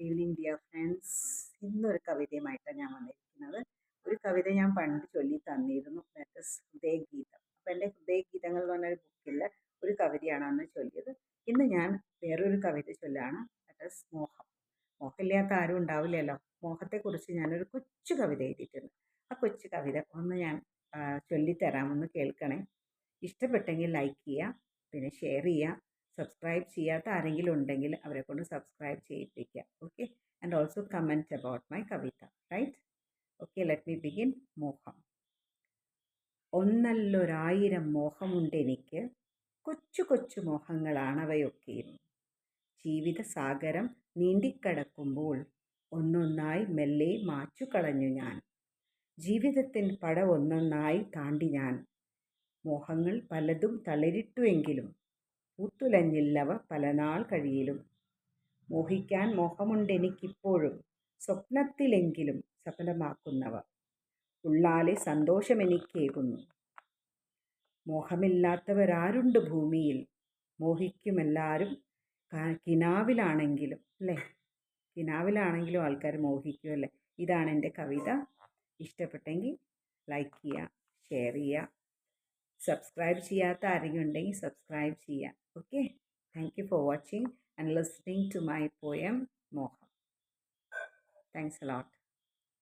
Evening dear friends ഇന്നൊരു കവിതയുമായിട്ടാണ് ഞാൻ വന്നിരിക്കുന്നത്. ഒരു കവിത ഞാൻ പണ്ട് ചൊല്ലി തന്നിരുന്നു. ഹൃദയഗീതം. അപ്പം എന്റെ ഹൃദയഗീതങ്ങൾ എന്ന് പറഞ്ഞൊരു ബുക്കിൽ ഒരു കവിതയാണ് അന്ന് ചൊല്ലിയത്. ഇന്ന് ഞാൻ വേറൊരു കവിത ചൊല്ലാണ്. ദാറ്റസ് മോഹം. മോഹമില്ലാത്ത ആരും ഉണ്ടാവില്ലല്ലോ. മോഹത്തെക്കുറിച്ച് ഞാനൊരു കൊച്ചു കവിത എഴുതിയിട്ടുണ്ട്. ആ കൊച്ചു കവിത ഒന്ന് ഞാൻ ചൊല്ലിത്തരാമെന്ന് കേൾക്കണേ. ഇഷ്ടപ്പെട്ടെങ്കിൽ ലൈക്ക് ചെയ്യുക. പിന്നെ ഷെയർ ചെയ്യുക. സബ്സ്ക്രൈബ് ചെയ്യാത്ത ആരെങ്കിലും ഉണ്ടെങ്കിൽ അവരെ കൊണ്ട് subscribe ചെയ്യിപ്പിക്കുക. Okay and also comment about my kavitha. Right okay let me begin Moham. ഒന്നല്ലൊരായിരം മോഹമുണ്ട് എനിക്ക്. കൊച്ചു കൊച്ചു മോഹങ്ങളാണ് അവയൊക്കെയും ജീവിത സാഗരം നീന്തിക്കടക്കുമ്പോൾ ഒന്നൊന്നായി മെല്ലെ മാച്ചു കളഞ്ഞു ഞാൻ. ജീവിതത്തിൻ പട ഒന്നൊന്നായി താണ്ടി ഞാൻ. മോഹങ്ങൾ പലതും തളിരിട്ടുവെങ്കിലും പൂത്തുലഞ്ഞില്ലവ പലനാൾ കഴിയിലും. മോഹിക്കാൻ മോഹമുണ്ടെനിക്കിപ്പോഴും സ്വപ്നത്തിലെങ്കിലും സഫലമാക്കുന്നവ. ഉള്ളാലെ സന്തോഷമെനിക്കേകുന്നു. മോഹമില്ലാത്തവരാരുണ്ട് ഭൂമിയിൽ. മോഹിക്കുമെല്ലാവരും കിനാവിലാണെങ്കിലും അല്ലേ? കിനാവിലാണെങ്കിലും ആൾക്കാർ മോഹിക്കുമല്ലേ ഇതാണ് എന്റെ കവിത. ഇഷ്ടപ്പെട്ടെങ്കിൽ ലൈക്ക് ചെയ്യുക ഷെയർ ചെയ്യുക. സബ്സ്ക്രൈബ് ചെയ്യാത്ത ആരെങ്കിലും ഉണ്ടെങ്കിൽ സബ്സ്ക്രൈബ് ചെയ്യുക okay thank you for watching and listening to my poem Moham thanks a lot